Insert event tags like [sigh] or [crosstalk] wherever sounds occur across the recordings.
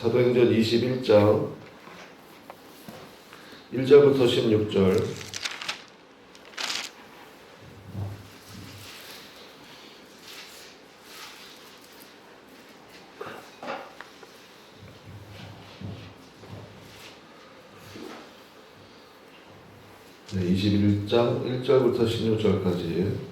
사도행전 21장 1절부터 16절. 네, 21장 1절부터 16절까지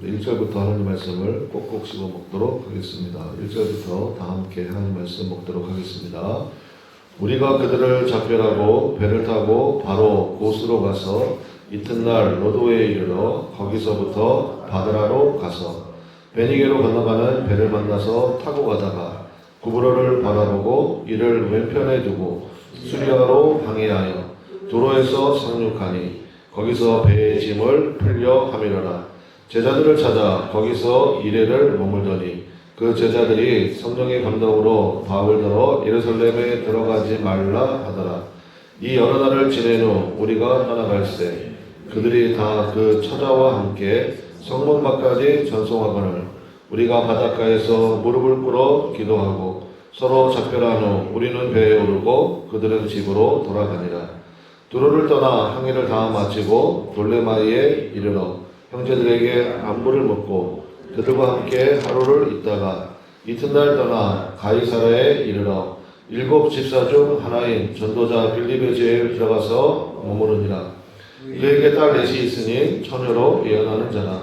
우리 1절부터 하나님 말씀을 꼭꼭 씹어 먹도록 하겠습니다. 1절부터 다 함께 하나님 말씀 먹도록 하겠습니다. 우리가 그들을 작별하고 배를 타고 바로 곳으로 가서 이튿날 로도에 이르러 거기서부터 바드라로 가서 베니게로 건너가는 배를 만나서 타고 가다가 구브로를 바라보고 이를 왼편에 두고 수리아로 항해하여 도로에서 상륙하니 거기서 배의 짐을 풀려 하미러라 제자들을 찾아 거기서 이래를 머물더니 그 제자들이 성령의 감동으로 바울더러 예루살렘에 들어가지 말라 하더라. 이 여러 날을 지낸 후 우리가 떠나갈새 그들이 다 그 처자와 함께 성문 밖까지 전송하거늘 우리가 바닷가에서 무릎을 꿇어 기도하고 서로 작별한 후 우리는 배에 오르고 그들은 집으로 돌아가니라. 두로를 떠나 항해를 다 마치고 돌레마이에 이르러 형제들에게 안부를 묻고 그들과 함께 하루를 있다가 이튿날 떠나 가이사라에 이르러 일곱 집사 중 하나인 전도자 빌립의 제에 들어가서 머무르니라. 그에게 딸 넷이 있으니 처녀로 예언하는 자라.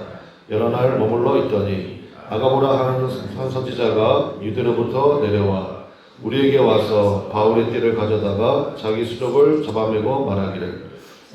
여러 날 머물러 있더니 아가보라 하는 한 선지자가 유대로부터 내려와 우리에게 와서 바울의 띠를 가져다가 자기 수족을 잡아매고 말하기를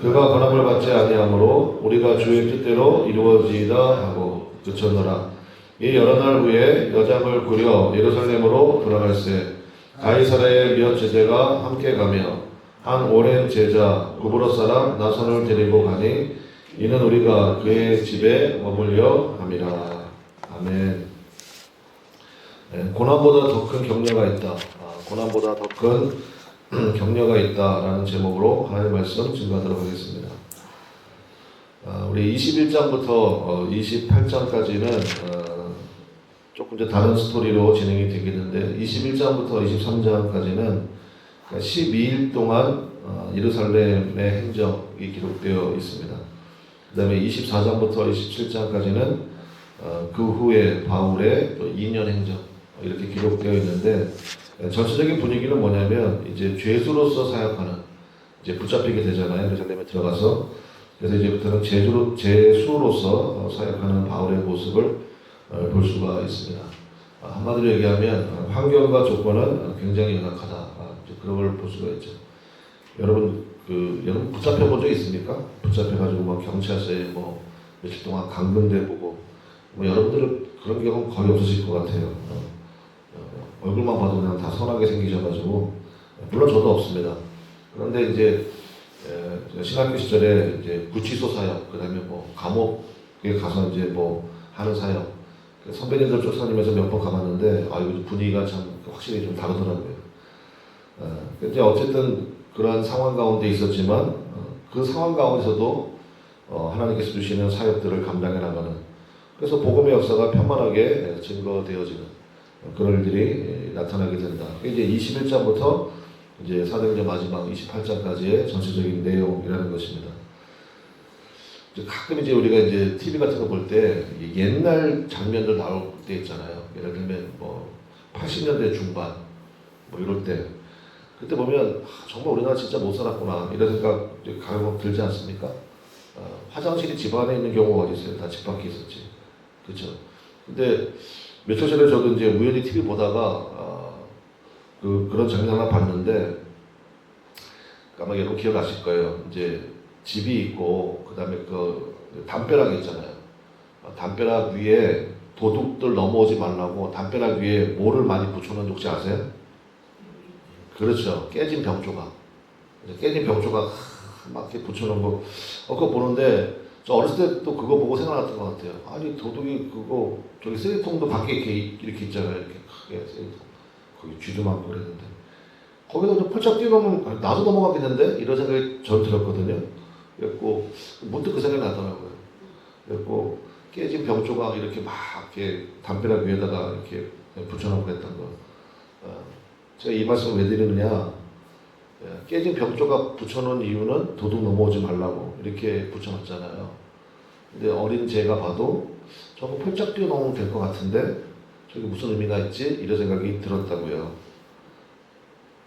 그가 권함을 받지 아니하므로 우리가 주의 뜻대로 이루어지이다 하고 그쳤노라. 이 여러 날 후에 여장을 꾸려 예루살렘으로 돌아갈새 가이사라의 몇 제자가 함께 가며 한 오랜 제자 구브로 사람 나선을 데리고 가니 이는 우리가 그의 집에 머물려 함이라. 아멘. 네, 고난보다 더 큰 격려가 있다. 아, 고난보다 더큰 격려가 있다라는 제목으로 하나님의 말씀 증거하도록 하겠습니다. 아, 우리 21장부터 28장까지는 어, 조금 이제 다른 스토리로 진행이 되겠는데 21장부터 23장까지는 12일 동안 어, 예루살렘의 행적이 기록되어 있습니다. 그 다음에 24장부터 27장까지는 어, 그 후에 바울의 또 2년 행적 이렇게 기록되어 있는데 전체적인 분위기는 뭐냐면 이제 죄수로서 사역하는 이제 붙잡히게 되잖아요. 예루살렘에 들어가서 그래서 이제부터는 제주로, 제수로서 사역하는 바울의 모습을 어, 볼 수가 있습니다. 아, 한마디로 얘기하면 환경과 조건은 굉장히 연약하다. 아, 그런 걸 볼 수가 있죠. 여러분 그 여러분 붙잡혀 본 적 있습니까? 붙잡혀가지고 막 경찰서에 뭐 며칠 동안 감금돼 보고 뭐 여러분들은 그런 경험 거의 없으실 것 같아요. 얼굴만 봐도 그냥 다 선하게 생기셔가지고 물론 저도 없습니다. 그런데 이제 에, 신학교 시절에 이제 구치소 사역, 그다음에 뭐 감옥에 가서 이제 뭐 하는 사역, 그 선배님들 쫓아다니면서 몇 번 가봤는데 아 이거 분위기가 참 확실히 좀 다르더라고요. 어, 이제 어쨌든 그러한 상황 가운데 있었지만 어, 그 상황 가운데서도 어, 하나님께서 주시는 사역들을 감당해 나가는 그래서 복음의 역사가 편만하게 증거되어지는 그런 일들이 나타나게 된다. 이제 21장부터 이제 사도행전 마지막 28장까지의 전체적인 내용이라는 것입니다. 이제 가끔 이제 우리가 이제 TV 같은 거 볼 때 옛날 장면들 나올 때 있잖아요. 예를 들면 뭐 80년대 중반 뭐 이럴 때 그때 보면 아, 정말 우리나라 진짜 못 살았구나 이런 생각 가끔 들지 않습니까? 어, 화장실이 집 안에 있는 경우가 있어요? 다 집 밖에 있었지. 그렇죠. 근데 며칠 전에 저도 이제 우연히 TV 보다가 어, 그 그런 장면 하나 봤는데 아마 여러분 기억하실 거예요. 이제 집이 있고 그다음에 그 담벼락 있잖아요. 어, 담벼락 위에 도둑들 넘어오지 말라고 담벼락 위에 모를 많이 붙여놓은 혹시 아세요? 그렇죠. 깨진 병 조각. 깨진 병 조각 막 이렇게 붙여놓은 거, 어, 그거 보는데 저 어렸을 때 또 그거 보고 생각났던 것 같아요. 아니 도둑이 그거 저기 쓰레기통도 밖에 이렇게 이렇게 있잖아요. 이렇게 크게 쓰레기통. 거기 쥐도 많고 그랬는데 거기다 좀 펄쩍 뛰어넘으면 나도 넘어가겠는데 이런 생각이 전 들었거든요. 그랬고 문득 그 생각이 나더라고요. 그랬고 깨진 병 조각 이렇게 막 이렇게 담벼락 위에다가 이렇게 붙여놓고 그랬던 거. 어, 제가 이 말씀을 왜 드리느냐? 예, 깨진 병 조각 붙여놓은 이유는 도둑 넘어오지 말라고 이렇게 붙여놨잖아요. 근데 어린 제가 봐도 저거 펄쩍 뛰어넘으면 될 것 같은데 저게 무슨 의미가 있지? 이런 생각이 들었다고요.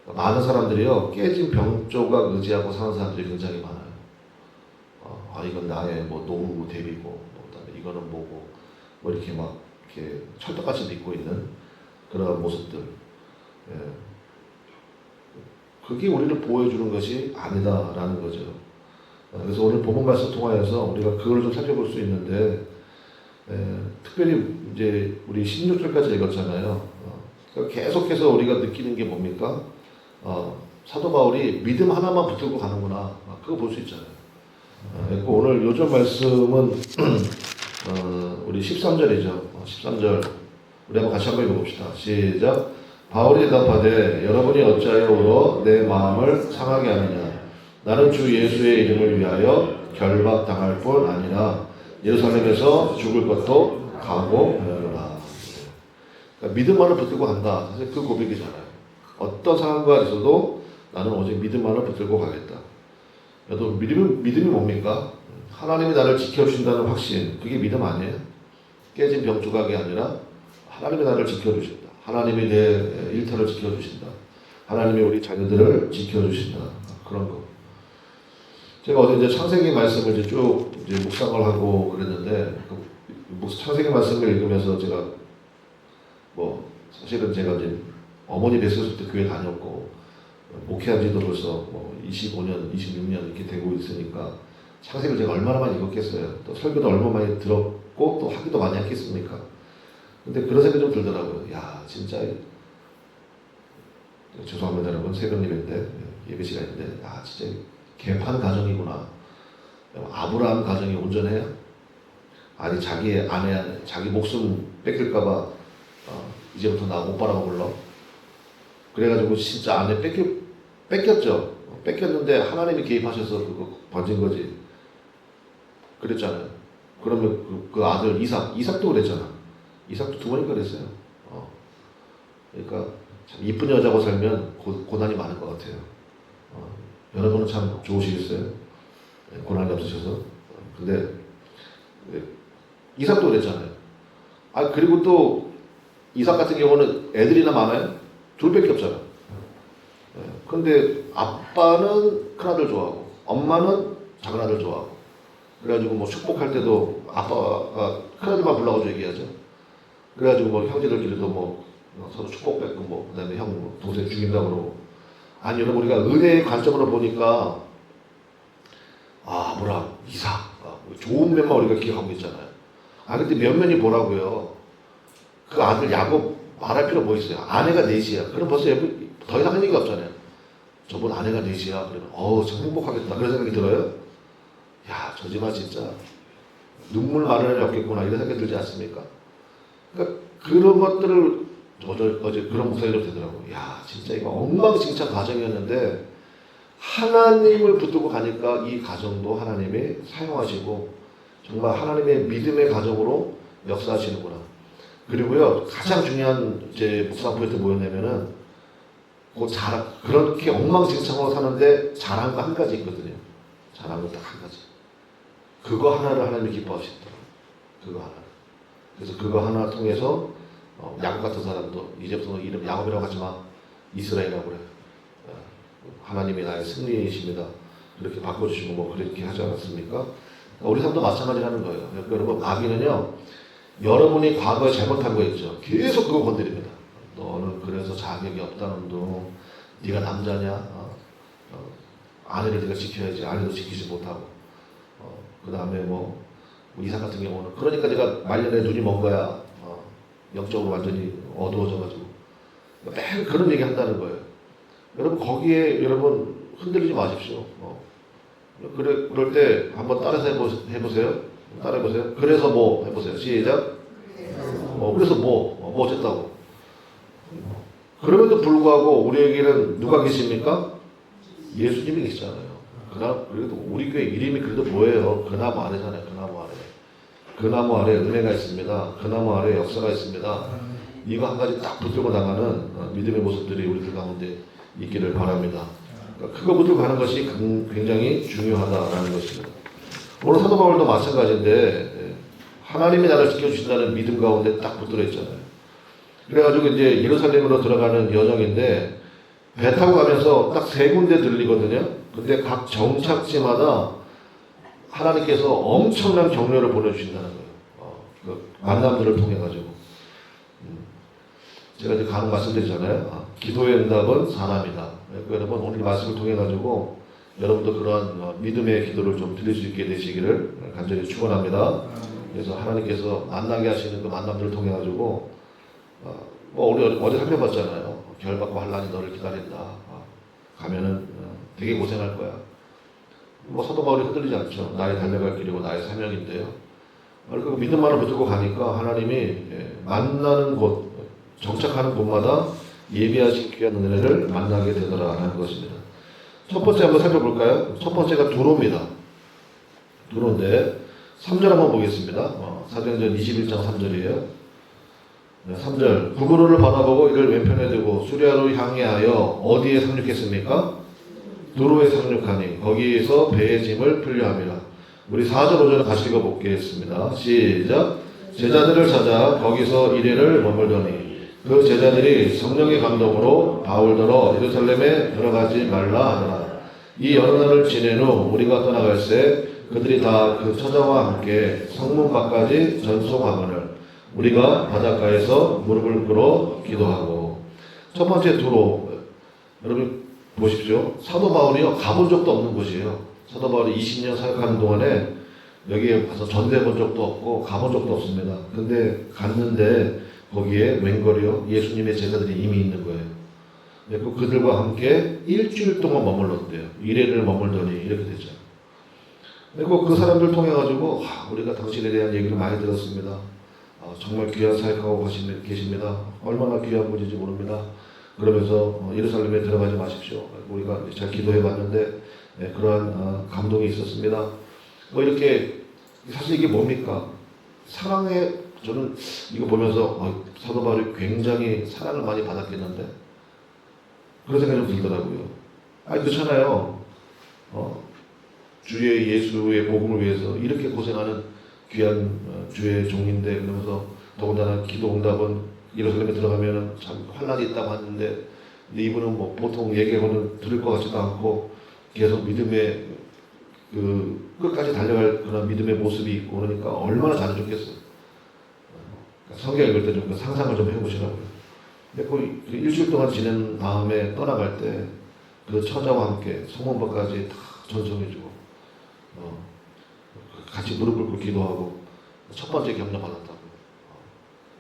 많은 사람들이요 깨진 병 조각 의지하고 사는 사람들이 굉장히 많아요. 어, 아 이건 나의 뭐 노후 대비고, 뭐 그다음에 이거는 뭐고, 뭐 이렇게 막 이렇게 찰떡같이 믿고 있는 그런 모습들. 예. 그게 우리를 보여주는 것이 아니다라는 거죠. 어, 그래서 오늘 본문 말씀 통하여서 우리가 그걸 좀 살펴볼 수 있는데 에, 특별히 이제 우리 16절까지 읽었잖아요. 어, 그러니까 계속해서 우리가 느끼는 게 뭡니까? 어, 사도 바울이 믿음 하나만 붙들고 가는구나. 어, 그거 볼 수 있잖아요. 어, 오늘 요즘 말씀은 [clears throat] 어, 우리 13절이죠. 어, 13절 우리 한번 같이 한번 읽어봅시다. 시작. 바울이 대답하되 여러분이 어찌하여 울어 내 마음을 상하게 하느냐 나는 주 예수의 이름을 위하여 결박당할 뿐 아니라 예루살렘에서 죽을 것도 각오하노라 그러니까 믿음만을 붙들고 간다 사실 그 고백이잖아요 어떤 상황과 있어도 나는 오직 믿음만을 붙들고 가겠다 여러분 믿음이, 믿음이 뭡니까? 하나님이 나를 지켜주신다는 확신 그게 믿음 아니에요? 깨진 병 조각이 아니라 하나님이 나를 지켜주신다 하나님이 내 일터를 지켜주신다. 하나님이 우리 자녀들을 지켜주신다. 그런 거. 제가 어제 이제 창세기 말씀을 이제 쭉 이제 묵상을 하고 그랬는데, 그 묵- 창세기 말씀을 읽으면서 제가 뭐, 사실은 제가 이제 어머니 뵀을 때 교회 다녔고, 목회한 지도 벌써 뭐 25년, 26년 이렇게 되고 있으니까, 창세기를 제가 얼마나 많이 읽었겠어요. 또 설교도 얼마나 많이 들었고, 또 하기도 많이 했겠습니까? 근데 그런 생각이 좀 들더라고요. 야, 진짜 죄송합니다, 여러분. 새벽 예배인데 예배 시간인데, 아, 진짜 개판 가정이구나. 아브라함 가정이 온전해요? 아니 자기의 아내, 자기 목숨 뺏길까봐 어, 이제부터 나못 바라고 불러. 그래가지고 진짜 아내 뺏겨 뺏겼죠. 뺏겼는데 하나님이 개입하셔서 그거 번진 거지. 그랬잖아요. 그러면 그, 그 아들 이삭, 이삭도 그랬잖아. 이삭도 두 번이나 그랬어요. 어. 그러니까 참 이쁜 여자고 살면 고, 고난이 많을 것 같아요. 어. 여러분은 참 좋으시겠어요? 네, 고난이 없으셔서. 어, 근데 네, 이삭도 그랬잖아요. 아 그리고 또 이삭 같은 경우는 애들이나 많아요. 둘밖에 없잖아. 네, 근데 아빠는 큰아들 좋아하고 엄마는 작은아들 좋아하고 그래가지고 뭐 축복할 때도 아빠가 큰아들만 불러가지고 얘기하죠. 그래가지고 뭐 형제들끼리도 뭐 서로 축복받고 뭐 그다음에 형뭐 동생 죽인다고 그러고 아니 여러분 우리가 은혜의 관점으로 보니까 아 뭐라 이삭 아, 좋은 면만 우리가 기억하고 있잖아요. 아 근데 면면이 뭐라고요? 그 아들 야곱 말할 필요 뭐 있어요? 아내가 넷이야. 그럼 벌써 더 이상 할 얘기가 없잖아요. 저분 아내가 넷이야. 그러면 어우 참 행복하겠다. 그런 생각이 들어요? 야 저 집아 진짜 눈물 마를 날이 없겠구나 이런 생각이 들지 않습니까? 그러니까 그런 것들을 어제, 어제 그런 목소리가 되더라고. 야, 진짜 이거 엉망진창 가정이었는데 하나님을 붙들고 가니까 이 가정도 하나님이 사용하시고 정말 하나님의 믿음의 가정으로 역사하시는구나. 그리고요 가장 중요한 이제 묵상 포인트 뭐였냐면은 그 자랑 그렇게 엉망진창으로 사는데 잘한 거한 가지 있거든요. 잘한 거딱한 가지. 그거 하나를 하나님이 기뻐하시더라고. 그거 하나. 그래서 그거 하나 통해서 어, 야곱 같은 사람도 이제부터 이름 야곱이라고 하지 마 이스라엘이라고 그래. 어, 하나님이 나의 승리이십니다. 그렇게 바꿔주시고 뭐 그렇게 하지 않았습니까? 우리 삶도 마찬가지라는 거예요. 그러니까 여러분 마귀는요 여러분이 과거에 잘못한 거 있죠. 계속 그거 건드립니다. 너는 그래서 자격이 없다는 둥, 네가 남자냐? 어? 어, 아내를 네가 지켜야지. 아내도 지키지 못하고. 어, 그 다음에 뭐, 뭐 이삭 같은 경우는 그러니까 내가 말년에 눈이 먼 거야. 어, 영적으로 완전히 어두워져가지고 매일 그런 얘기 한다는 거예요. 여러분 거기에 여러분 흔들리지 마십시오. 어. 그래 그럴 때 한번 따라서 해보, 해보 세요. 따라 해 보세요. 그래서 뭐 해보세요. 시작. 어, 그래서 뭐, 어, 뭐 어쨌다고. 그럼에도 불구하고 우리에게는 누가 계십니까? 예수님이 계시잖아요. 그나 그래도 우리 교회 이름이 그래도 뭐예요? 그 나무 아래잖아요. 그 나무 아래. 그 나무 아래 은혜가 있습니다. 그 나무 아래 역사가 있습니다. 이거 한 가지 딱 붙들고 나가는 어, 믿음의 모습들이 우리들 가운데 있기를 바랍니다. 그러니까 그거 붙들고 가는 것이 근- 굉장히 중요하다라는 것입니다. 오늘 사도 바울도 마찬가지인데 예, 하나님이 나를 지켜주신다는 믿음 가운데 딱 붙들어 있잖아요. 그래가지고 이제 예루살렘으로 들어가는 여정인데 배 타고 가면서 딱 세 군데 들리거든요. 근데 각 정착지마다 하나님께서 엄청난 격려를 보내주신다는 거예요. 어, 그 만남들을 통해 가지고. 음. 제가 이제 간혹 말씀드리잖아요. 아, 기도의 응답은 사람이다. 그러니까 여러분 오늘 말씀을 통해 가지고 여러분도 그러한 어, 믿음의 기도를 좀 드릴 수 있게 되시기를 간절히 축원합니다. 그래서 하나님께서 만나게 하시는 그 만남들을 통해 가지고 어, 뭐 우리 어디 살펴봤잖아요. 결박과 환란이 너를 기다린다. 어, 가면은 어, 되게 고생할 거야. 뭐 사도 바울이 흔들리지 않죠. 나의 달려갈 길이고 나의 사명인데요. 그러니까 믿음만을 붙들고 가니까 하나님이 예, 만나는 곳, 정착하는 곳마다 예비하신 귀한 은혜를 만나게 되더라라는 것입니다. 첫 번째 한번 살펴볼까요? 첫 번째가 두로입니다. 두로인데 3절 한번 보겠습니다. 어, 사도행전 21장 3절이에요. 네, 3절 구부로를 바라보고 이를 왼편에 두고 수리아로 향하여 어디에 상륙했습니까? 두로에 상륙하니 거기에서 배의 짐을 풀려함이라. 우리 4절 5절 같이 읽어보겠습니다. 시작. 제자들을 찾아 거기서 이래를 머물더니 그 제자들이 성령의 감동으로 바울더러 예루살렘에 들어가지 말라 하더라. 이 여러 날을 지낸 후 우리가 떠나갈새 그들이 다 그 처자와 함께 성문 밖까지 전송하거늘 우리가 바닷가에서 무릎을 꿇어 기도하고 첫 번째 두로 여러분 보십시오. 사도 바울이요 가본 적도 없는 곳이에요. 사도 바울이 20년 사역하는 동안에 여기에 가서 전도해 본 적도 없고 가본 적도 없습니다. 근데 갔는데 거기에 웬걸이요 예수님의 제자들이 이미 있는 거예요. 그리고 그들과 함께 일주일 동안 머물렀대요. 이래를 머물더니 이렇게 됐죠. 그리고 그 사람들 통해 가지고 우리가 당신에 대한 얘기를 많이 들었습니다. 아, 정말 귀한 사역하고 계십니다. 얼마나 귀한 분인지 모릅니다. 그러면서 어, 예루살렘에 들어가지 마십시오. 우리가 잘 기도해 봤는데 예, 그러한 어, 감동이 있었습니다. 뭐 이렇게 사실 이게 뭡니까? 사랑의 저는 이거 보면서 어, 사도 바울이 굉장히 사랑을 많이 받았겠는데 그런 생각이 좀 들더라고요. 아니 그렇잖아요. 어, 주의 예수의 복음을 위해서 이렇게 고생하는 귀한 어, 주의 종인데 그러면서 더군다나 기도 응답은 예루살렘에 들어가면 참 환란이 있다고 하는데 이분은 뭐 보통 얘기하고는 들을 것 같지도 않고 계속 믿음의 그 끝까지 달려갈 그런 믿음의 모습이 있고 그러니까 얼마나 잘해줬겠어요. 그러니까 성경 읽을 때 좀 상상을 좀 해보시라고요. 근데 그 일주일 동안 지낸 다음에 떠나갈 때 그 처자와 함께 성문밖까지 다 전송해주고 어, 같이 무릎 꿇고 기도하고 첫 번째 격려 받았다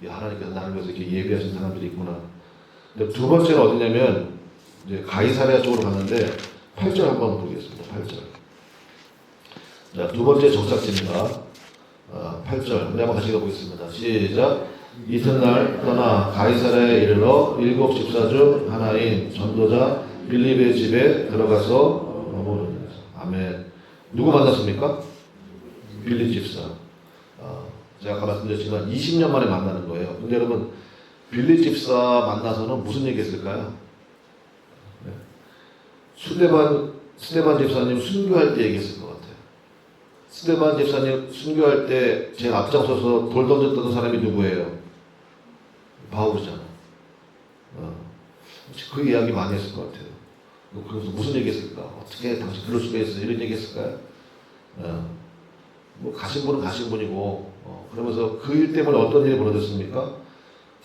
이 하나님께서 나를 위해서 이렇게 예비하신 사람들이 있구나. 근데 두 번째는 어디냐면 이제 가이사랴 쪽으로 갔는데 8절 한번 보겠습니다. 8절. 자, 두 번째 정착지입니다. 어, 8절. 우리 한번 같이 읽어보겠습니다. 시작. 이튿날 떠나 가이사랴에 이르러 일곱 집사 중 하나인 전도자 빌립의 집에 들어가서 아멘. 누구 만났습니까? 빌립 집사. 어, 제가 아까 말씀드렸지만 20년 만에 만나는 거예요. 근데 여러분 빌립 집사 만나서는 무슨 얘기 했을까요? 네. 수대반 스테반 집사님 순교할 때 얘기했을 것 같아요. 스테반 집사님 순교할 때 제일 앞장서서 돌 던졌던 사람이 누구예요? 바울이잖아. 어. 그 이야기 많이 했을 것 같아요. 그래서 무슨 얘기 했을까? 어떻게 당신 그럴 수가 있어? 이런 얘기 했을까요? 어. 뭐 가신 분은 가신 분이고 어. 그러면서 그 일 때문에 어떤 일이 벌어졌습니까?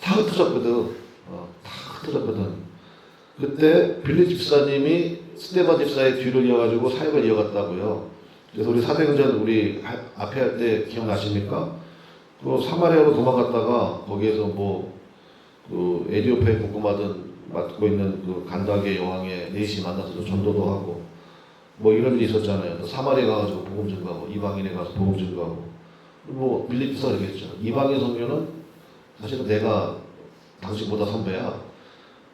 다 흩어졌거든. 어. 다 흩어졌거든. 그때 빌리 집사님이 스테반 집사의 뒤를 이어가지고 사역을 이어갔다고요. 그래서 우리 사도행전 우리 하- 앞에 할 때 기억나십니까? 그 사마리아로 도망갔다가 거기에서 뭐 그 에디오피아에 궁금하던 맡고 있는 그 간다게 여왕의 넷이 만나서 전도도 하고 뭐 이런 일이 있었잖아요. 또 사마리아 가가지고 복음 증거하고 이방인에 가서 복음 증거하고 뭐 빌립보서 그러겠죠. 이방인 선교는 사실은 내가 당신보다 선배야.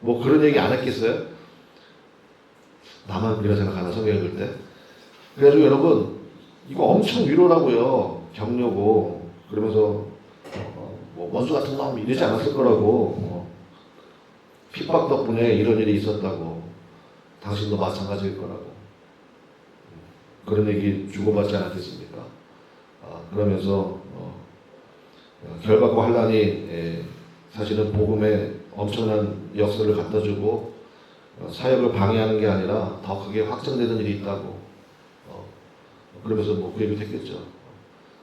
뭐 그런 얘기 안 했겠어요? 나만 그렇게 생각하나 성경 읽을 때. 그래가지고 여러분 이거 엄청 위로라고요. 격려고 그러면서 어, 뭐 원수 같은 놈 이러지 않았을 거라고. 어, 핍박 덕분에 이런 일이 있었다고. 당신도 마찬가지일 거라고. 그런 얘기 주고받지 않았겠습니까? 아, 그러면서 어, 결박과 환란이 예, 사실은 복음에 엄청난 역설을 갖다주고 어, 사역을 방해하는 게 아니라 더 크게 확장되는 일이 있다고 어, 그러면서 뭐 그 얘기도 했겠죠.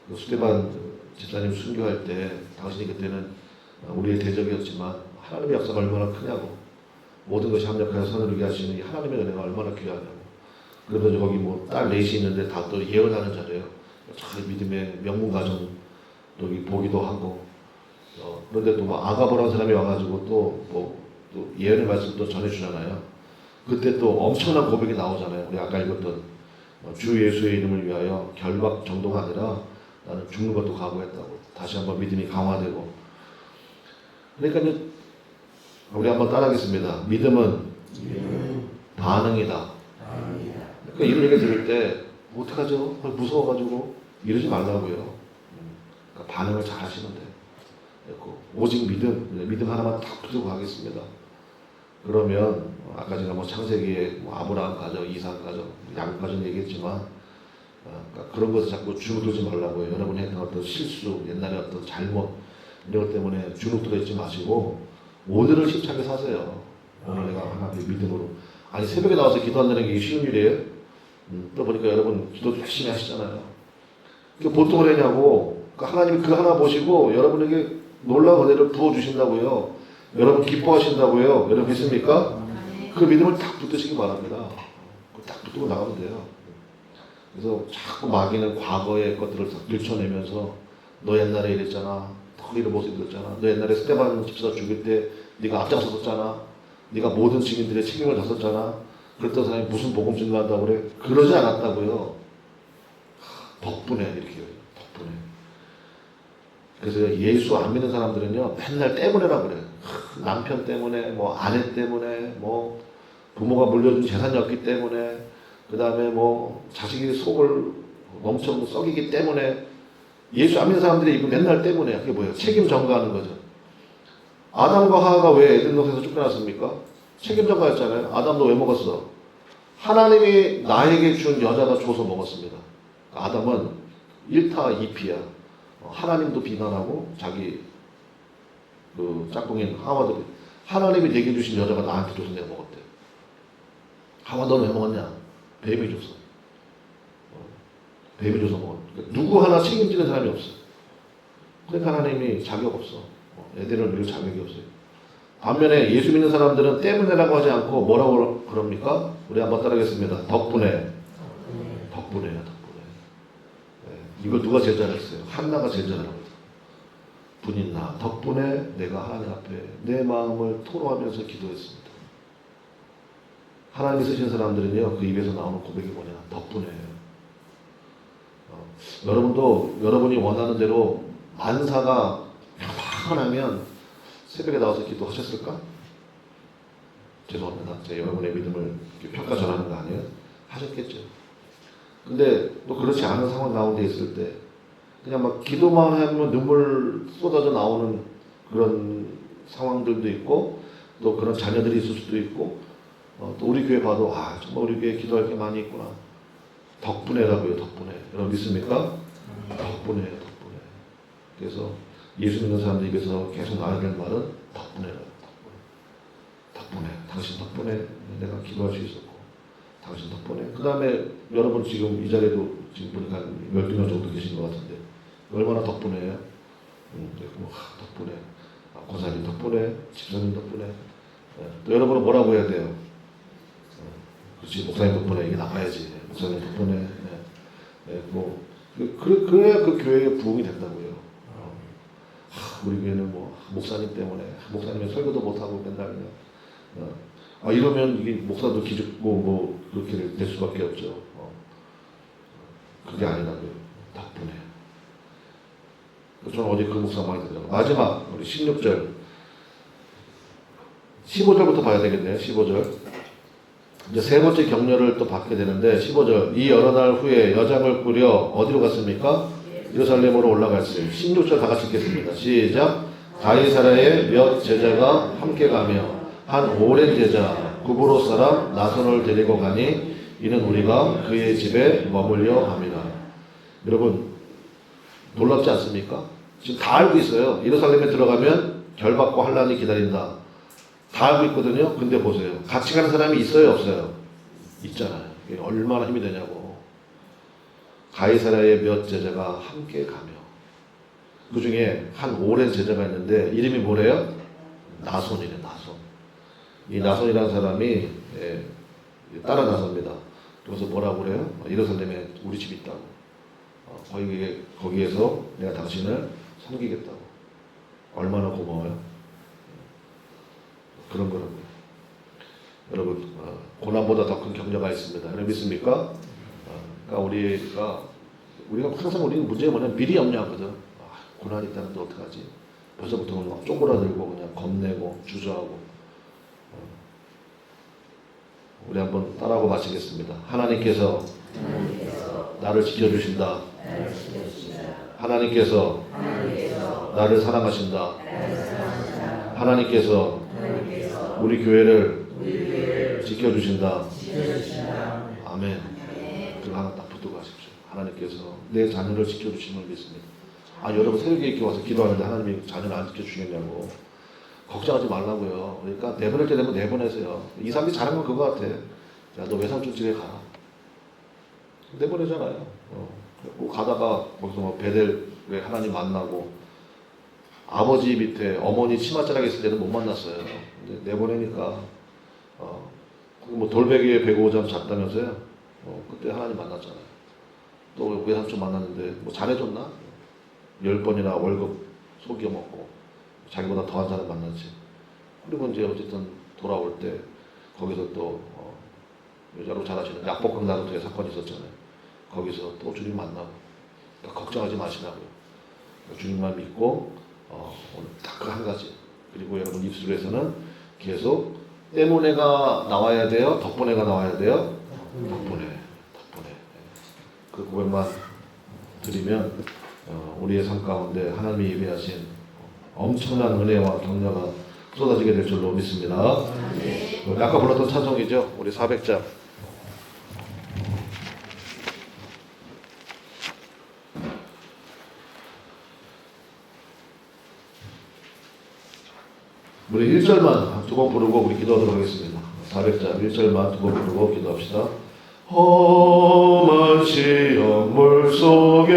그 수대반 집사님 순교할 때 당신이 그때는 어, 우리의 대적이었지만 하나님의 역사가 얼마나 크냐고 모든 것이 합력하여 선을 이루게 하시는 이 하나님의 은혜가 얼마나 귀하냐고 그러면서 거기 뭐 딸 넷이 있는데 다 또 예언하는 자래요. 잘 믿음의 명문 가정 또 여기 보기도 하고 어, 그런데 또뭐 아가보라는 사람이 와가지고 또 뭐 또 예언의 말씀 또 전해주잖아요. 그때 또 엄청난 고백이 나오잖아요. 우리 아까 읽었던 어, 주 예수의 이름을 위하여 결박 정도가 아니라 나는 죽는 것도 각오했다고 다시 한번 믿음이 강화되고 그러니까 이제 우리 한번 따라하겠습니다. 믿음은 반응이다. 그러니까 이런 얘기 들을 때 어떡하죠? 무서워가지고 이러지 말라고요. 음, 그러니까 반응을 잘 하시면 돼요. 그리고 오직 믿음, 네, 믿음 하나만 딱 붙들고 가겠습니다. 그러면 아까 제가 뭐 창세기에 뭐 아브라함 가정, 이삭 가정, 야곱 가정 얘기했지만 어, 그러니까 그런 것을 자꾸 주눅들지 말라고요. 여러분이 했던 어떤 실수, 옛날에 어떤 잘못 이런 것 때문에 주눅들어 있지 마시고 오늘을 힘차게 사세요. 오늘 내가 하나님의 믿음으로 아니 새벽에 나와서 기도한다는 게 쉬운 일이에요? 음, 또 보니까 여러분 기도 열심히 하시잖아요. 그 보통 그러냐고 그 하나님이 그 하나 보시고 여러분에게 놀라운 은혜를 부어주신다고요. 여러분 기뻐하신다고요. 여러분 믿습니까? 그 믿음을 딱 붙드시기 바랍니다. 그딱 붙들고 나가면 돼요. 그래서 자꾸 마귀는 과거의 것들을 다 들춰내면서 너 옛날에 이랬잖아. 너 이런 모습 이랬잖아. 너 옛날에 스테반 집사 죽일 때 네가 앞장섰었잖아. 네가 모든 증인들의 책임을 졌었잖아. 그랬던 사람이 무슨 복음 증거한다고 그래? 그러지 않았다고요. 덕분에 이렇게. 덕분에. 그래서 예수 안 믿는 사람들은요 맨날 때문에라 그래요. 하, 남편 때문에 뭐 아내 때문에 뭐 부모가 물려준 재산이 없기 때문에 그 다음에 뭐 자식이 속을 엄청 썩이기 때문에 예수 안 믿는 사람들이 이거 맨날 때문에 그게 뭐예요? 책임 전가하는 거죠. 아담과 하하가 왜 에덴 동산에서 쫓겨났습니까? 책임 전가였잖아요. 아담도 왜 먹었어? 하나님이 나에게 준 여자가 줘서 먹었습니다. 아담은 1타 2피야. 하나님도 비난하고 자기 그 짝꿍인 하와도 비- 하나님이 내게 주신 여자가 나한테 줘서 내가 먹었대. 하와 너는 왜 먹었냐? 뱀이 줬어. 어, 뱀이 줘서 먹었. 그러니까 누구 하나 책임지는 사람이 없어. 그러니까 하나님이 자격 없어. 어, 애들을 누릴 자격이 없어요. 반면에 예수 믿는 사람들은 때문에라고 하지 않고 뭐라고 그럽니까? 우리 한번 따라하겠습니다. 덕분에. 덕분에요, 덕분에. 네, 이걸 누가 제일 잘했어요? 한나가 잘합니다. 분인 나 덕분에 내가 하나님 앞에 내 마음을 토로하면서 기도했습니다. 하나님이 쓰신 사람들은요 그 입에서 나오는 고백이 뭐냐 덕분에요. 어, 여러분도 여러분이 원하는 대로 만사가 평안하면 새벽에 나와서 기도하셨을까? 죄송합니다. 제가 여러분의 믿음을 평가 전하는 거 아니에요? 하셨겠죠. 근데 또 그렇지 않은 상황 가운데 있을 때 그냥 막 기도만 하면 눈물 쏟아져 나오는 그런 상황들도 있고 또 그런 자녀들이 있을 수도 있고 어, 또 우리 교회 봐도 아 정말 우리 교회 기도할 게 많이 있구나. 덕분에라고요 덕분에. 여러분 믿습니까? 덕분에요 덕분에. 그래서 예수 믿는 사람들 입에서 계속 나와야 될 말은 덕분에라고 덕분에. 덕분에. 당신 덕분에 내가 기도할 수 있었고 당신 덕분에 그 다음에 여러분 지금 이 자리에도 지금 보니까 한 12명 정도 계신 것 같은데 얼마나 덕분에요? 음, 네, 뭐, 하, 덕분에 아, 권사님 덕분에 집사님 덕분에 예, 또 여러분은 뭐라고 해야 돼요? 어, 그렇지 목사님 덕분에 이게 나가야지 목사님 덕분에 예, 예, 뭐 그, 그래, 그래야 그 교회의 부흥이 된다고요 어. 하, 우리 교회는 뭐 목사님 때문에 목사님의 설교도 못하고 맨날 그냥 어. 아 이러면 이게 목사도 기죽고 뭐 그렇게 될 수밖에 없죠. 어. 그게 아니라고요. 덕분에. 저는 어제 그 목사 많이 들어요. 마지막 우리 16절 15절부터 봐야 되겠네요. 15절. 이제 세 번째 격려를 또 받게 되는데 15절 이 여러 날 후에 여장을 꾸려 어디로 갔습니까? 예루살렘으로 올라갔어요. 16절 다 같이 읽겠습니다. 시작. 가이사라의 몇 제자가 함께 가며 한 오랜 제자 구브로 사람 나선을 데리고 가니 이는 우리가 그의 집에 머물려 합니다. 여러분 놀랍지 않습니까? 지금 다 알고 있어요. 예루살렘에 들어가면 결박과 환란이 기다린다. 다 알고 있거든요. 근데 보세요. 같이 가는 사람이 있어요, 없어요? 있잖아요. 얼마나 힘이 되냐고. 가이사라의 몇 제자가 함께 가며 그 중에 한 오랜 제자가 있는데 이름이 뭐래요? 나손이래 나손. 이 나손이라는 사람이 예, 따라 나섭니다. 그래서 뭐라고 그래요? 어, 예루살렘에 우리 집 있다고. 어, 거기 거기에서 내가 당신을 섬기겠다고. 얼마나 고마워요. 그런 거라고요. 여러분 어, 고난보다 더 큰 격려가 있습니다. 여러분 믿습니까? 어, 그러니까 우리가 우리가 항상 우리는 문제가 뭐냐면 미리 염려하거든. 아, 고난이 있다는데 어떡하지? 벌써부터 막 쪼그라들고 그냥 겁내고 주저하고. 어, 우리 한번 따라하고 마치겠습니다. 하나님께서 나를 지켜주신다. 하나님께서 나를 사랑하신다. 하나님께서 우리 교회를 지켜주신다. 아멘. 그거 하나 딱 붙들고 가십시오. 하나님께서 내 자녀를 지켜주시는 걸 믿습니다. 아, 여러분 새벽에 이렇게 와서 기도하는데 하나님이 자녀를 안 지켜주겠냐고. 걱정하지 말라고요. 그러니까 내보낼 때 되면 내보내세요. 이 사람이 잘한 건 그거 같아. 야, 너 외삼촌 집에 가. 내보내잖아요. 어. 꼭 가다가 거기서 뭐 베델에 하나님 만나고 아버지 밑에 어머니 치맛자락에 있을 때는 못 만났어요. 내보내니까 어, 뭐 돌베개에 105점 잤다면서요. 어, 그때 하나님 만났잖아요. 또 외삼촌 만났는데 뭐 잘해줬나? 열 번이나 월급 속여 먹고 자기보다 더한 사람 만났지. 그리고 이제 어쨌든 돌아올 때 거기서 또 어, 여자로 잘하시는 약복강 나루토의 사건이 있었잖아요. 거기서 또 주님 만나고 그러니까 걱정하지 마시라고요. 주님만 믿고 어, 오늘 딱 그 한 가지. 그리고 여러분 입술에서는 계속 때문에가 나와야 돼요. 덕분에가 나와야 돼요. 덕분에, 덕분에. 그 고백만 드리면 어, 우리의 삶 가운데 하나님이 예배하신 엄청난 은혜와 격려가 쏟아지게 될 줄로 믿습니다. 아까 불렀던 찬송이죠. 우리 400장. 우리 1절만 두 번 부르고 우리 기도하도록 하겠습니다. 400장 1절만 두 번 부르고 기도합시다. 험한 시험 물 속에서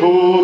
고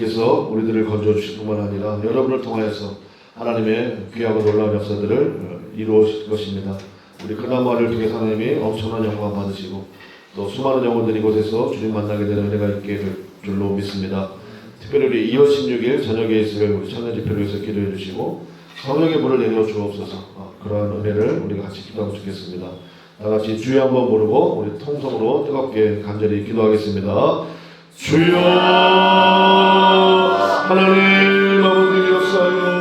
하나님께서 우리들을 건져 주실 뿐만 아니라 여러분을 통하여서 하나님의 귀하고 놀라운 역사들을 어, 이루실 것입니다. 우리 그나마를 통해서 하나님이 엄청난 영광 받으시고 또 수많은 영혼들이 이곳에서 주님 만나게 되는 은혜가 있게 될 줄로 믿습니다. 특별히 우리 2월 16일 저녁에 있을 우리 천년 집회를 위해서 기도해 주시고 성령의 물을 내려 주옵소서. 아, 그러한 은혜를 우리가 같이 기도하면 좋겠습니다. 다 같이 주여 한번 모르고 우리 통성으로 뜨겁게 간절히 기도하겠습니다. 주여 하나님 아버지 역사여